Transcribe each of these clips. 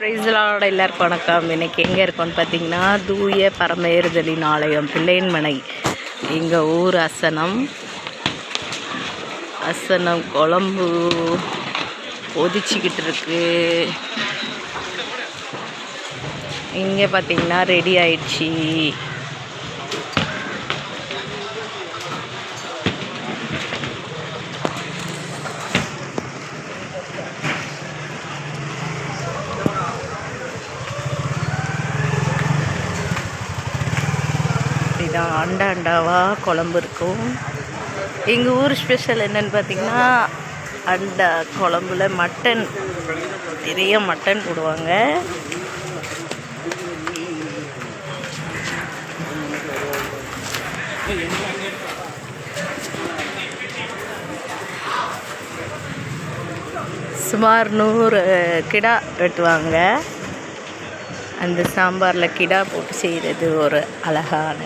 பிரைஸ்லாவோட எல்லாருக்கும் வணக்கம். இன்னைக்கு எங்கே இருக்கோம்னு பார்த்தீங்கன்னா தூய பரமேறுதலின் ஆலயம் பிள்ளையன்மனை எங்கள் ஊர் அசனம். அசனம் குழம்பு கொதிச்சிக்கிட்டு இருக்கு. இங்கே பார்த்தீங்கன்னா ரெடி ஆயிடுச்சு. இதான் அண்டா அண்டாவாக குழம்பு இருக்கும். எங்கள் ஊர் ஸ்பெஷல் என்னென்னு பார்த்தீங்கன்னா அண்டா குழம்புல மட்டன் நிறைய மட்டன் போடுவாங்க. சுமார் நூறு கிடா வெட்டுவாங்க. அந்த சாம்பாரில் கிடா போட்டு செய்கிறது ஒரு அழகான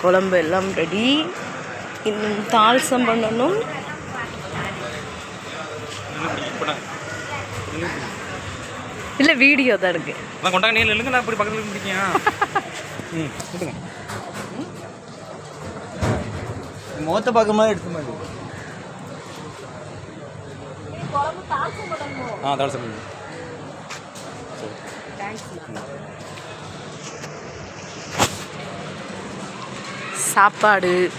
குழம்பு எல்லாம் ரெடி இன்னும் தால்சம் பண்ணணும் இல்லை வீடியோ தான் இருக்கு. நான் கொண்டாங்க நீங்க இல்லைங்க நான் இப்படி பக்கத்துல முடிக்கியா ம் கொடுங்க. முகத்தை பார்க்க மாதிரி எடுத்த மாதிரி ஆ சாப்பாடு.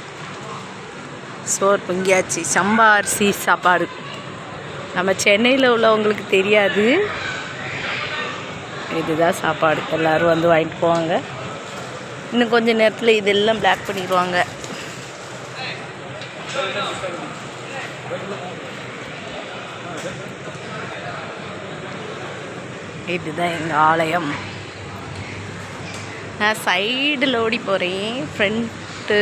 சோறு பொங்கியாச்சு. சம்பா அரிசி சாப்பாடு. நம்ம சென்னையில் உள்ளவங்களுக்கு தெரியாது. இதுதான் சாப்பாடு. எல்லோரும் வந்து வாங்கிட்டு போவாங்க. இன்னும் கொஞ்ச நேரத்தில் இதெல்லாம் பிளாக் பண்ணிடுவாங்க. இதுதான் எங்கள் ஆலயம். நான் சைடில் ஓடி போகிறேன் ஃப்ரண்ட்டு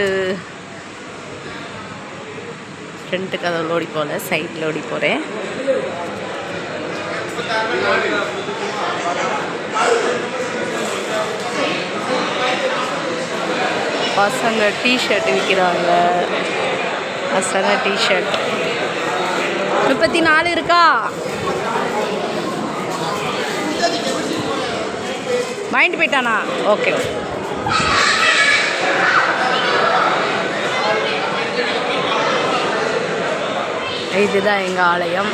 ஃப்ரண்ட்டு கதவு ஓடி போகல சைடில் ஓடி போகிறேன் பசங்க டிஷர்ட் விற்கிறாங்க பசங்க டிஷர்ட் முப்பத்தி நாலு இருக்கா? மைண்ட் போயிட்டானா? ஓகே. இதுதான் எங்கள் ஆலயம்.